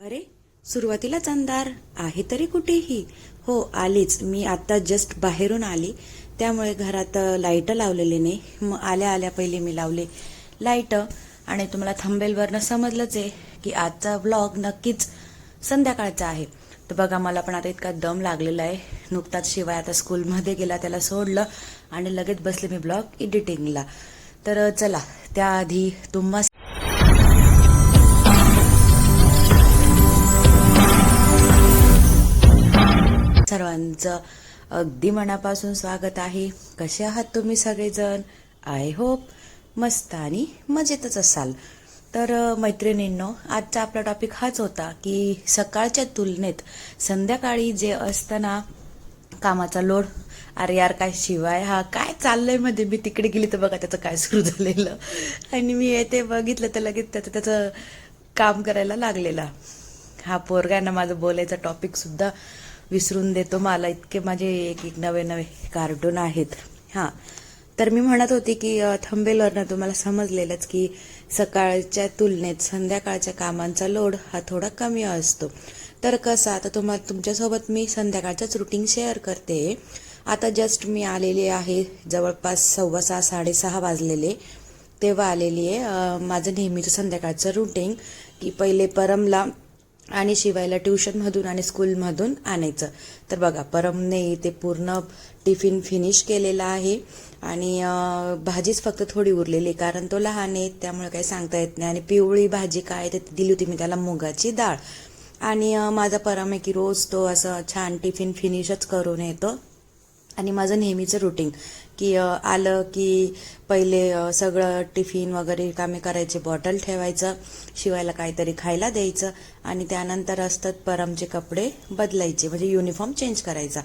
अरे सुरुवातीलाच अंधार आहे तरी कुठेही. हो आलीच. मी आता जस्ट बाहेरून आली. त्यामुळे घरात लाइट लावलेली नाही. मग आल्या आल्या पहिले मी लावले लाइट आणि तुम्हाला थंबेलवरनं समजलंच आहे की आजचा व्लॉग नक्कीच संध्याकाळचा आहे. तर बघा मला पण आता इतका दम लागलेला आहे. नुकताच शिवाय आता स्कूलमध्ये गेला त्याला सोडलं आणि लगेच बसले मी ब्लॉग एडिटिंगला तर चला. त्याआधी तुम्हा तुमचं अगदी मनापासून स्वागत आहे. कसे आहात तुम्ही सगळेजण? आय होप मस्त आणि मजेतच असाल. तर मैत्रिणींनो आजचा आपला टॉपिक हाच होता की सकाळच्या तुलनेत संध्याकाळी जे असतं ना कामाचा लोड अरे यार काय शिवाय हा काय चाललंयमध्ये? मी तिकडे गेली तर बघा त्याचं काय सुरू झालेलं. आणि मी येते बघितलं तर लगेच त्याचं त्याचं काम करायला लागलेला. हा पोरगा ना माझं बोलायचा टॉपिक सुद्धा विसरून देतो. मला इतके माझे एक एक नवे नवे कार्टून आहेत. हां. तर मी म्हणत होते की थंबेलवरनं तुम्हाला समजलेलंच की सकाळच्या तुलनेत संध्याकाळच्या कामांचा लोड हा थोडा कमी असतो. तर कसं आता तुम्हाला तुमच्यासोबत मी संध्याकाळचंच रुटीन शेअर करते. आता जस्ट मी आलेली आहे जवळपास सव्वा सहा साडेसहा वाजलेले. तेव्हा आलेली आहे माझं नेहमीचं संध्याकाळचं रुटीन की पहिले परमला आणि शिवायला ट्युशनमधून आणि स्कूलमधून आणायचं. तर बघा परमने ते पूर्ण टिफिन फिनिश केलेला आहे. आणि भाजीच फक्त थोडी उरलेली कारण तो लहान आहे त्यामुळे काही सांगता येत नाही. आणि पिवळी भाजी काय तर दिली होती मी त्याला मुगाची डाळ. आणि माझा परम आहे की रोज तो असं छान टिफिन फिनिशच करून येतो. आणि माझं नेहमीचं रुटीन की आलं की पहिले सगळं टिफिन वगैरे कामे करायचे बॉटल ठेवायचं शिवायला काहीतरी खायला द्यायचं आणि त्यानंतर असतात परमचे कपडे बदलायचे म्हणजे युनिफॉर्म चेंज करायचा.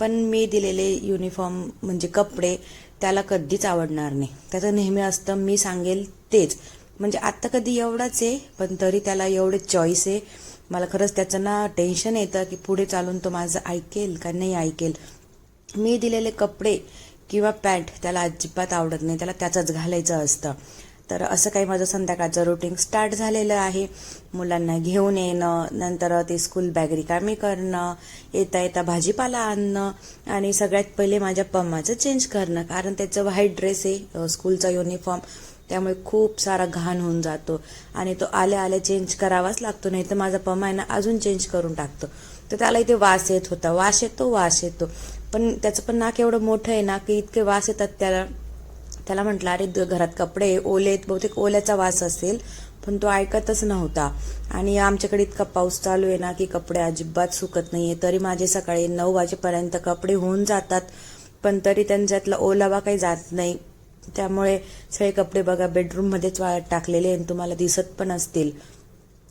पण मी दिलेले युनिफॉर्म म्हणजे कपडे त्याला कधीच आवडणार नाही. त्याचं नेहमी असतं मी सांगेल तेच. म्हणजे आत्ता कधी एवढाच आहे पण तरी त्याला एवढे चॉईस आहे. मला खरंच त्याचं ना टेन्शन येतं की पुढे चालून तो माझं ऐकेल का नाही ऐकेल. मी दिलेले कपडे किंवा पॅन्ट त्याला अजिबात आवडत नाही. त्याला त्याचंच घालायचं असतं. तर असं काही माझं संध्याकाळचं रुटीन स्टार्ट झालेलं आहे. मुलांना घेऊन येणं नंतर ते स्कूल बॅग रिकामी करणं येता येता भाजीपाला आणणं आणि सगळ्यात पहिले माझ्या पम्माचं चेंज करणं. कारण त्याचं व्हाईट ड्रेस आहे स्कूलचा युनिफॉर्म त्यामुळे खूप सारा घाण होऊन जातो. आणि तो आल्या आल्या चेंज करावाच लागतो नाही तर माझा पम्मा आहे ना अजून चेंज करून टाकतो. तर त्याला इथे वास येत होता. वास येतो वास येतो. पण त्याचं पण नाक एवढं मोठं आहे ना की इतके वास येतात त्याला. त्याला म्हटलं अरे द- घरात कपडे ओले आहेत बहुतेक ओल्याचा वास असेल. पण तो ऐकतच नव्हता. आणि आमच्याकडे इतका पाऊस चालू आहे ना की कपडे अजिबात सुकत नाही आहे तरी माझे सकाळी नऊ वाजेपर्यंत कपडे होऊन जातात. पण तरी त्यांच्यातला ओलावा काही जात नाही. त्यामुळे सगळे कपडे बघा बेडरूममध्येच वाळत टाकलेले आणि तुम्हाला दिसत पण असतील.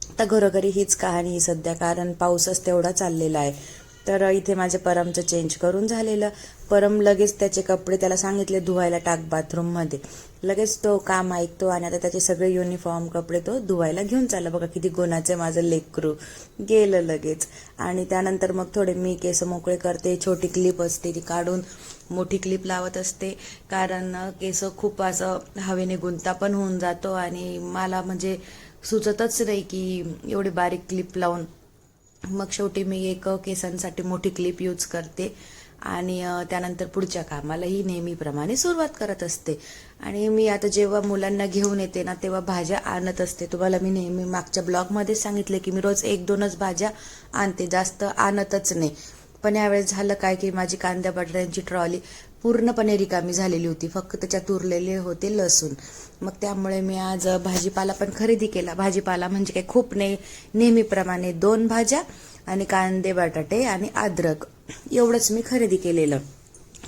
आता घरोघरी हीच कहाणी सध्या कारण पाऊसच तेवढा चाललेला आहे. तर इथे माझे परमचं चेंज करून झालेलं. परम लगेच त्याचे कपडे त्याला सांगितले धुवायला टाक बाथरूममध्ये लगेच तो काम ऐकतो आणि आता त्याचे सगळे युनिफॉर्म कपडे तो धुवायला घेऊन चालला. बघा किती गुणाचे माझं लेकरू. गेलं लगेच. आणि त्यानंतर मग थोडे मी केस मोकळे करते छोटी क्लिप असते ती काढून मोठी क्लिप लावत असते. कारण केस खूप असं हवेने गुंता पण होऊन जातो आणि मला म्हणजे सुचतच नाही की एवढी बारीक क्लिप लावून. मग शेवटी मी एक केसांसाठी मोठी क्लिप यूज करते आणि त्यानंतर पुढच्या कामालाही नेहमीप्रमाणे सुरुवात करत असते. आणि मी आता जेव्हा मुलांना घेऊन येते ना तेव्हा भाज्या आणत असते. तुम्हाला मी नेहमी मागच्या ब्लॉगमध्ये सांगितले की मी रोज एक दोनच भाज्या आणते. जास्त आणतच नाही. पण यावेळेस झालं काय की माझी कांद्या बटाट्यांची ट्रॉली पूर्णपणे रिकामी झालेली होती. फक्त त्याच्यात उरलेले होते लसूण. मग त्यामुळे मी आज भाजीपाला पण खरेदी केला. भाजीपाला म्हणजे काय खूप नाही नेहमीप्रमाणे दोन भाज्या आणि कांदे बटाटे आणि अद्रक. एवढंच मी खरेदी केलेलं.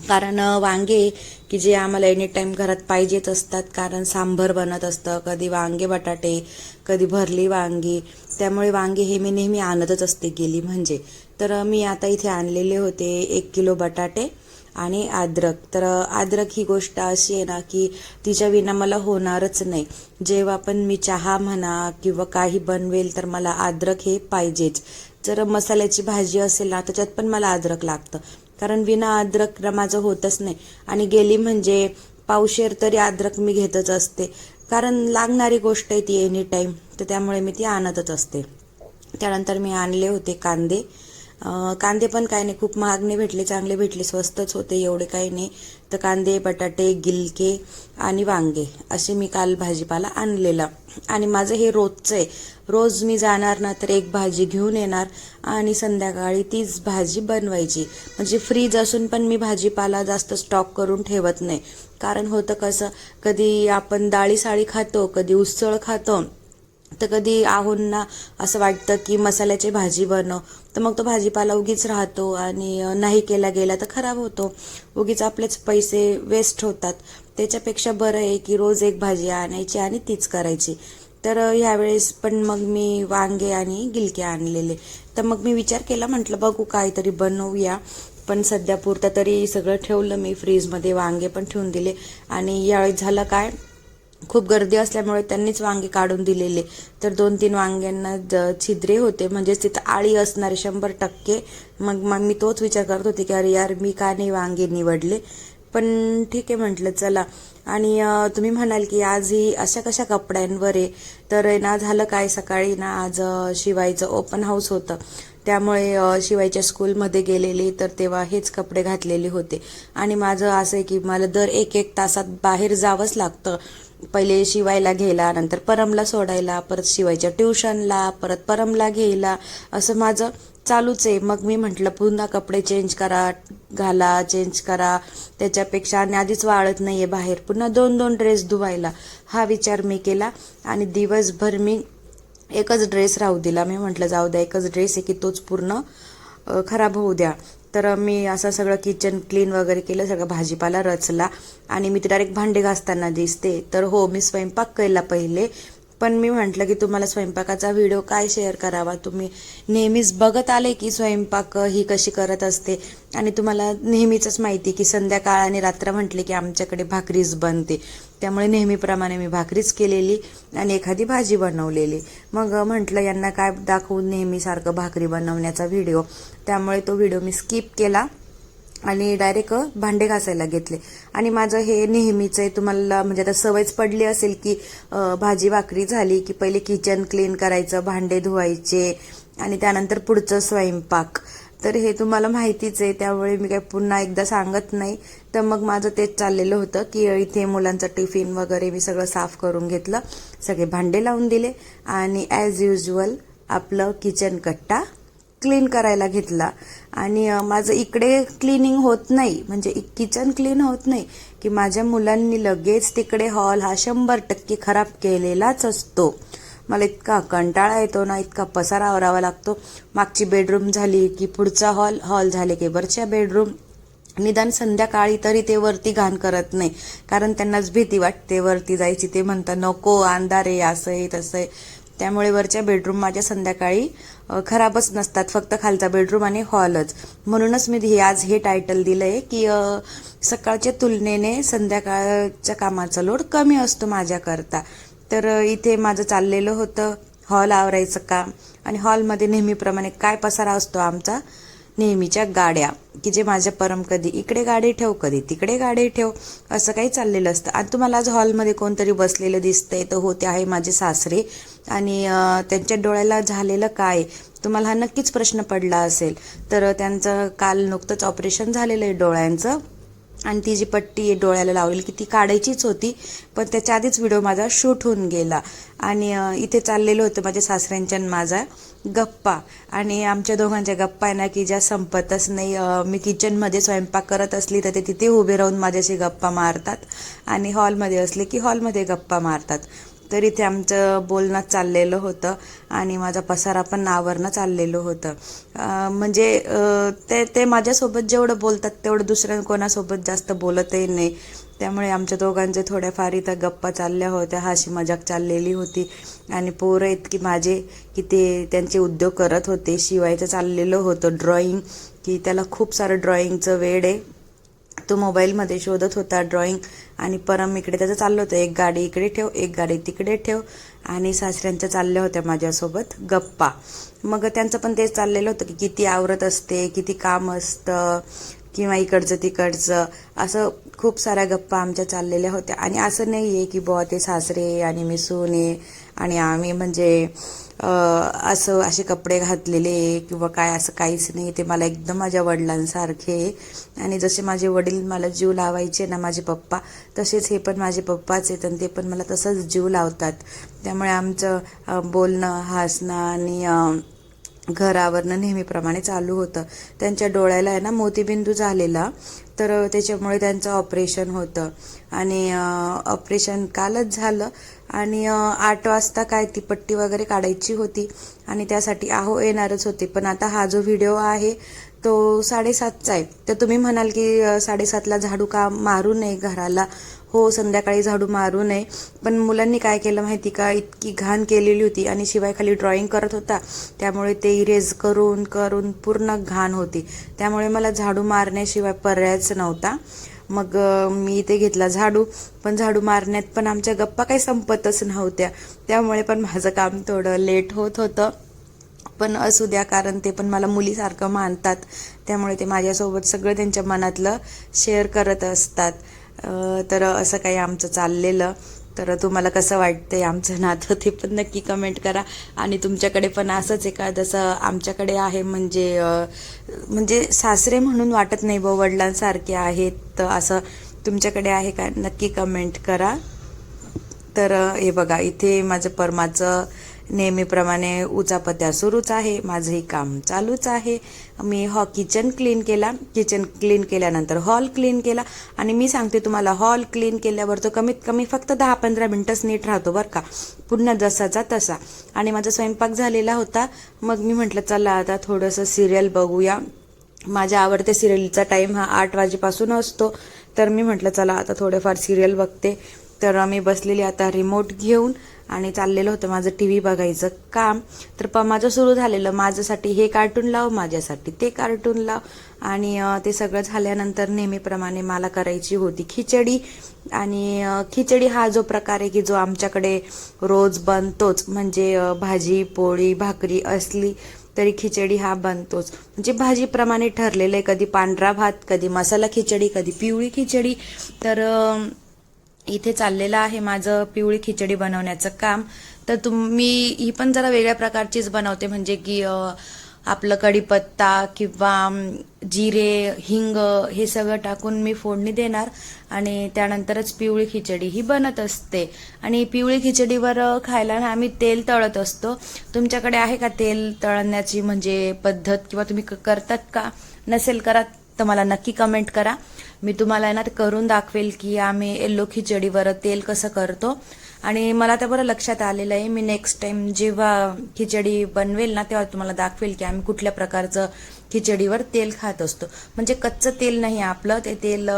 कारण वांगे की जे आम्हाला एनी टाईम घरात पाहिजेच असतात कारण सांभर बनत असतं कधी वांगे बटाटे कधी भरली वांगी. त्यामुळे वांगे हे मी नेहमी आणतच असते गेली. म्हणजे तर मी आता इथे आणलेले होते एक किलो बटाटे आणि अद्रक. तर अद्रक ही गोष्ट अशी आहे ना की तिच्या विना मला होणारच नाही. जेव्हा पण मी चहा म्हणा किंवा काही बनवेल तर मला अद्रक हे पाहिजेच. जर मसाल्याची भाजी असेल ना त्याच्यात पण मला अद्रक लागतं. कारण विना अद्रक माझं होतच नाही. आणि गेली म्हणजे पावशेर तरी अद्रक मी घेतच असते. कारण लागणारी गोष्ट आहे ती एनी टाईम तर त्यामुळे मी ती आणतच असते. त्यानंतर मी आणले होते कांदे. कांदे पण काही नाही. खूप महाग नाही भेटले चांगले भेटले स्वस्तच होते एवढे काही नाही. तर कांदे बटाटे गिलके आणि वांगे असे मी काल भाजीपाला आणलेला. आणि माझं हे रोजचं आहे. रोज मी जाणार ना तर एक भाजी घेऊन येणार आणि संध्याकाळी तीच भाजी बनवायची. म्हणजे फ्रीज असून पण मी भाजीपाला जास्त स्टॉक करून ठेवत नाही. कारण होतं कसं कधी आपण डाळी साळी खातो कधी उसळ खातो तर कधी आहोंना असं वाटतं की मसाल्याची भाजी बनव. तर मग तो भाजीपाला उगीच राहतो आणि नाही केला गेला तर खराब होतो. उगीच आपलेच पैसे वेस्ट होतात. त्याच्यापेक्षा बरं आहे की रोज एक भाजी आणायची आणि तीच करायची. तर ह्यावेळेस पण मग मी वांगे आणि गिलके आणलेले. तर मग मी विचार केला म्हटलं बघू काहीतरी बनवूया. पण सध्या पुरतं तरी सगळं ठेवलं मी. फ्रीजमध्ये वांगे पण ठेवून दिले. आणि यावेळेस झालं काय? खूप गर्दी असल्यामुळे त्यांनीच वांगे काढून दिलेले. तर दोन तीन वांग्यांना ज- छिद्रे होते. म्हणजेच तिथं आळी असणारे शंभर टक्के. मग मग मी तोच विचार करत होते की अरे यार मी का नाही वांगे निवडले? पण ठीक आहे म्हटलं चला. आणि तुम्ही म्हणाल की आज ही अशा कशा कपड्यांवर आहे? तर ना झालं काय सकाळी ना आज शिवायचं ओपन हाऊस होतं. त्यामुळे शिवायच्या स्कूलमध्ये गेलेली तर तेव्हा हेच कपडे घातलेले होते. आणि माझं असं आहे की मला दर एक एक तासात बाहेर जावंच लागतं. पहिले शिवायला घ्यायला नंतर परमला सोडायला परत शिवायच्या ट्युशनला परत परमला घ्यायला. असं माझं चालूच आहे. मग मी म्हटलं पुन्हा कपडे चेंज करा घाला चेंज करा. त्याच्यापेक्षा आणि आधीच वाळत नाही आहे बाहेर. पुन्हा दोन दोन ड्रेस धुवायला. हा विचार मी केला. आणि दिवसभर मी एकच ड्रेस राहू दिला. मी म्हटलं जाऊ द्या एकच ड्रेस आहे की तोच पूर्ण खराब होऊ द्या. तर मी असं सगळं किचन क्लीन वगैरे केलं सगळं भाजीपाला रचला आणि मी डायरेक्ट भांडे घासताना दिसते. तर हो मी स्वयंपाक केला पहिले पण मी म्हटलं की तुम्हाला स्वयंपाकाचा व्हिडिओ काय शेअर करावा? तुम्ही नेहमीच बघत आले की स्वयंपाक ही कशी करत असते आणि तुम्हाला नेहमीच माहिती की संध्याकाळ आणि रात्र म्हटले की आमच्याकडे भाकरीच बनते. त्यामुळे नेहमीप्रमाणे मी भाकरीच केलेली आणि एखादी भाजी बनवलेली. मग म्हटलं यांना काय दाखवून नेहमीसारखं भाकरी बनवण्याचा व्हिडिओ? त्यामुळे तो व्हिडिओ मी स्किप केला आणि डायरेक्ट भांडे घासायला घेतले. आणि माझं हे नेहमीचं आहे तुम्हाला म्हणजे आता सवयच पडली असेल की भाजी भाकरी झाली की पहिले किचन क्लीन करायचं भांडे धुवायचे आणि त्यानंतर पुढचं स्वयंपाक. तर हे तुम्हाला माहितीच आहे त्यामुळे मी काही पुन्हा एकदा सांगत नाही. तर मग माझं तेच चाललेलं होतं की इथे मुलांचं टिफिन वगैरे मी सगळं साफ करून घेतलं. सगळे भांडे लावून दिले आणि ॲज युजल आपलं किचन कट्टा क्लीन करायला घेतला. आणि माझं इकडे क्लिनिंग होत नाही. म्हणजे किचन क्लीन होत नाही की माझ्या मुलांनी लगेच तिकडे हॉल हा शंभर टक्के खराब केलेलाच असतो. मला इतका कंटाळा येतो ना इतका पसारा आवरावा लागतो. मागची बेडरूम झाली की पुढचा हॉल हॉल झाले की वरच्या बेडरूम निदान संध्याकाळी तरी ते वरती घाण करत नाही. कारण त्यांनाच भीती वाटते वरती जायची ते म्हणतात नको अंधार आहे असं आहे तसं आहे. त्यामुळे वरच्या बेडरूम माझ्या संध्याकाळी खराबच नसतात फक्त खालचा बेडरूम आणि हॉलच. म्हणूनच मी हे आज हे टायटल दिलं आहे की सकाळच्या तुलनेने संध्याकाळच्या कामाचा लोड कमी असतो माझ्याकरता. तर इथे माझं चाललेलं होतं हॉल आवरायचं काम. आणि हॉलमध्ये नेहमीप्रमाणे काय पसारा असतो आमचा? नेहमीच्या गाड्या की जे माझ्या परम कधी इकडे गाडी ठेव कधी तिकडे गाडी ठेव असं काही चाललेलं असतं. आणि तुम्हाला आज हॉलमध्ये कोणतरी बसलेलं दिसतंय तर होते आहे माझे सासरे. आणि त्यांच्या डोळ्याला झालेलं काय तुम्हाला हा नक्कीच प्रश्न पडला असेल. तर त्यांचं काल नुकतंच ऑपरेशन झालेलं आहे डोळ्यांचं. आणि ती जी पट्टी आहे डोळ्याला लावलेली की ती काढायचीच होती पण त्याच्या आधीच व्हिडिओ माझा शूट होऊन गेला. आणि इथे चाललेलं होतं माझ्या सासऱ्यांच्या माझा गप्पा. आणि आमच्या दोघांच्या गप्पा आहे ना की ज्या संपतच नाही. मी किचनमध्ये स्वयंपाक करत असली तर ते तिथे उभे राहून माझ्याशी गप्पा मारतात. आणि हॉलमध्ये असले की हॉलमध्ये गप्पा मारतात. तर इथे आमचं बोलणं चाललेलं होतं आणि माझा पसारा पण नावरनं चाललेलं होतं. म्हणजे ते ते माझ्यासोबत जेवढं बोलतात तेवढं दुसऱ्या कोणासोबत जास्त बोलतही नाही. त्यामुळे आमच्या दोघांचे थोड्याफार इथं गप्पा चालल्या होत्या हाशी मजाक चाललेली होती. आणि पोरं इतकी माझे की ते त्यांचे उद्योग करत होते. शिवायचं चाललेलं होतं ड्रॉईंग की त्याला खूप सारं ड्रॉईंगचं वेड आहे. तो मोबाईलमध्ये शोधत होता ड्रॉइंग. आणि परम इकडे त्याचं चाललं होतं. एक गाडी इकडे ठेव एक गाडी तिकडे ठेव. आणि सासऱ्यांच्या चालल्या होत्या माझ्यासोबत गप्पा. मग त्यांचं पण तेच चाललेलं होतं की किती आवरत असते किती काम असतं किंवा इकडचं तिकडचं. असं खूप साऱ्या गप्पा आमच्या चाललेल्या होत्या. आणि असं नाही आहे की बुवा ते सासरे आणि मी सून आहे. आणि आम्ही म्हणजे असं असे कपडे घातलेले किंवा काय असं काहीच नाही ते मला एकदम माझ्या वडिलांसारखे. आणि जसे माझे वडील मला जीव लावायचे ना माझे पप्पा तसेच हे पण माझे पप्पाच आहेत आणि ते पण मला तसंच जीव लावतात. त्यामुळे आमचं बोलणं हसणं आणि घरावरनं नेहमीप्रमाणे चालू होतं. त्यांच्या डोळ्याला आहे ना मोतीबिंदू झालेला. तर त्याच्यामुळे त्यांचं ऑपरेशन होतं. आणि ऑपरेशन कालच झालं. आणि आठ वाजता काय ती पट्टी वगैरे काढायची होती. आणि त्यासाठी आहो येणारच होते. पण आता हा जो व्हिडिओ आहे तो साडेसातचा आहे. तर तुम्ही म्हणाल की साडेसातला झाडू का मारू नये घराला? हो संध्याकाळी झाडू मारू नये. पण मुलांनी काय केलं माहिती का? इतकी घाण केलेली होती आणि शिवाय खाली ड्रॉइंग करत होता. त्यामुळे ते इरेज करून करून पूर्ण घाण होती. त्यामुळे मला झाडू मारण्याशिवाय पर्यायच नव्हता. मग मी इथे घेतला झाडू. पण झाडू मारण्यात पण आमच्या गप्पा काही संपतच नव्हत्या. त्यामुळे पण माझं काम थोडं लेट होत होतं. पण असू द्या कारण ते पण मला मुलीसारखं मानतात. त्यामुळे ते माझ्यासोबत सगळं त्यांच्या मनातलं शेअर करत असतात. तर असं काही आमचं चाललेलं. तर तुम्हाला कसं वाटतंय आमचं नातं ते पण नक्की कमेंट करा. आणि तुमच्याकडे पण असंच एका जसं आमच्याकडे आहे म्हणजे म्हणजे सासरे म्हणून वाटत नाही ब वडिलांसारखे आहेत. तर असं तुमच्याकडे आहे का? नक्की कमेंट करा. तर हे बघा इथे माझं परमाचं नेहमीप्रमाणे उचापत्या सुरूच आहे माझंही काम चालूच आहे. मी हॉ किचन क्लीन केला. किचन क्लीन केल्यानंतर हॉल क्लीन केला. आणि मी सांगते तुम्हाला हॉल क्लीन केल्यावर तो कमीत कमी फक्त दहा पंधरा मिनटंच नीट राहतो बरं का. पुन्हा जसाचा तसा. आणि माझा स्वयंपाक झालेला होता. मग मी म्हटलं चला आता थोडंसं सिरियल बघूया. माझ्या आवडत्या सिरियलचा टाईम हा आठ वाजेपासून असतो. तर मी म्हटलं चला आता थोडेफार सिरियल बघते. तर मी बसलेली आता रिमोट घेऊन आणि चाललेलं होतं माझं टी व्ही बघायचं काम. तर प माझं सुरू झालेलं माझ्यासाठी हे कार्टून लाव माझ्यासाठी ते कार्टून लाव. आणि ते सगळं झाल्यानंतर नेहमीप्रमाणे मला करायची होती खिचडी. आणि खिचडी हा जो प्रकार आहे की जो आमच्याकडे रोज बनतोच. म्हणजे भाजी पोळी भाकरी असली तरी खिचडी हा बनतोच. म्हणजे भाजीप्रमाणे ठरलेलं आहे. कधी पांढरा भात कधी मसाला खिचडी कधी पिवळी खिचडी. तर इथे चाललेलं आहे माझं पिवळी खिचडी बनवण्याचं काम. तर तुम्ही ही पण जरा वेगळ्या प्रकारचीच बनवते. म्हणजे की आपलं कढीपत्ता किंवा जिरे हिंग हे सगळं टाकून मी फोडणी देणार. आणि त्यानंतरच पिवळी खिचडी ही बनत असते. आणि पिवळी खिचडीवर खायला ना आम्ही तेल तळत असतो. तुमच्याकडे आहे का तेल तळण्याची म्हणजे पद्धत? किंवा तुम्ही क- करतात का? नसेल करत? तर मला नक्की कमेंट करा. मी तुम्हाला आहे ना ते करून दाखवेल की आम्ही येल्लो खिचडीवर तेल कसं करतो. आणि मला तर बरं लक्षात आलेलं आहे मी नेक्स्ट टाइम जेव्हा खिचडी बनवेल ना तेव्हा तुम्हाला दाखवेल की आम्ही कुठल्या प्रकारचं खिचडीवर तेल खात असतो. म्हणजे कच्चं तेल नाही आपलं ते तेल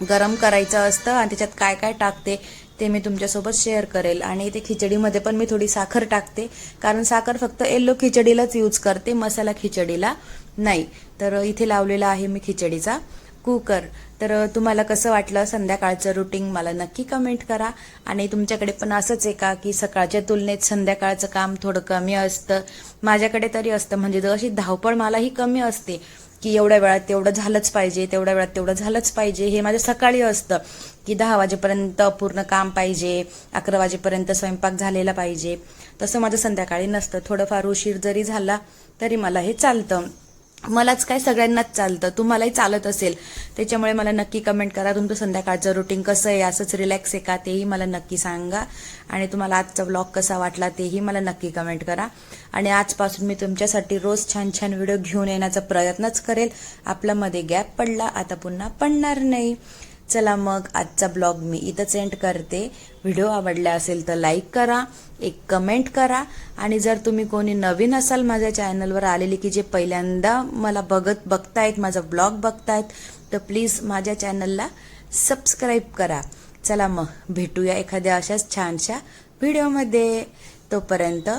गरम करायचं असतं आणि त्याच्यात काय काय टाकते ते मी तुमच्यासोबत शेअर करेल. आणि ते खिचडीमध्ये पण मी थोडी साखर टाकते. कारण साखर फक्त येल्लो खिचडीलाच यूज करते मसाला खिचडीला नाही. तर इथे लावलेला आहे मी खिचडीचा. कुकर. तर तुम्हाला कसं वाटलं संध्याकाळचं रुटीन मला नक्की कमेंट करा. आणि तुमच्याकडे पण असंच आहे का की सकाळच्या तुलनेत संध्याकाळचं काम थोडं कमी असतं? माझ्याकडे तरी असतं. म्हणजे जशी धावपळ मलाही कमी असते की एवढ्या वेळात तेवढं झालंच पाहिजे तेवढ्या वेळात तेवढं झालंच पाहिजे. हे माझं सकाळी असतं की दहा वाजेपर्यंत पूर्ण काम पाहिजे अकरा वाजेपर्यंत स्वयंपाक झालेला पाहिजे. तसं माझं संध्याकाळी नसतं. थोडंफार उशीर जरी झाला तरी मला हे चालतं. मलाच काय सगळ्यांनाच चालतं. तुम्हालाही चालत असेल. त्याच्यामुळे मला नक्की कमेंट करा. तुमचं संध्याकाळचं रुटीन कसं आहे? असंच रिलॅक्स आहे का? तेही मला नक्की सांगा. आणि तुम्हाला आजचा ब्लॉग कसा वाटला तेही मला नक्की कमेंट करा. आणि आजपासून मी तुमच्यासाठी रोज छान छान व्हिडिओ घेऊन येण्याचा प्रयत्नच करेल. आपल्यामध्ये गॅप पडला आता पुन्हा पडणार नाही. चला मग आजचा ब्लॉग मी इथंच एंड करते. व्हिडिओ आवडला असेल तर लाईक करा एक कमेंट करा. आणि जर तुम्ही कोणी नवीन असाल माझ्या चॅनलवर आलेले की जे पहिल्यांदा मला बघत बघतायत माझा ब्लॉग बघतायत तर प्लीज माझ्या चॅनलला सबस्क्राईब करा. चला मग भेटूया एखाद्या अशाच छानशा व्हिडिओमध्ये. तोपर्यंत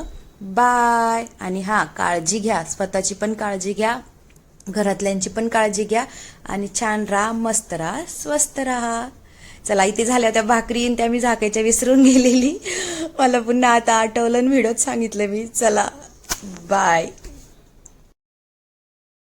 बाय. आणि हां काळजी घ्या. स्वतःची पण काळजी घ्या. घरातल्यांची पण काळजी घ्या. आणि छान राहा मस्त राहा स्वस्त राहा. चला इथे झाल्या त्या भाकरी आणि त्या मी झाकायच्या विसरून गेलेली. मला पुन्हा आता आठवलं व्हिडिओत सांगितलं मी. चला बाय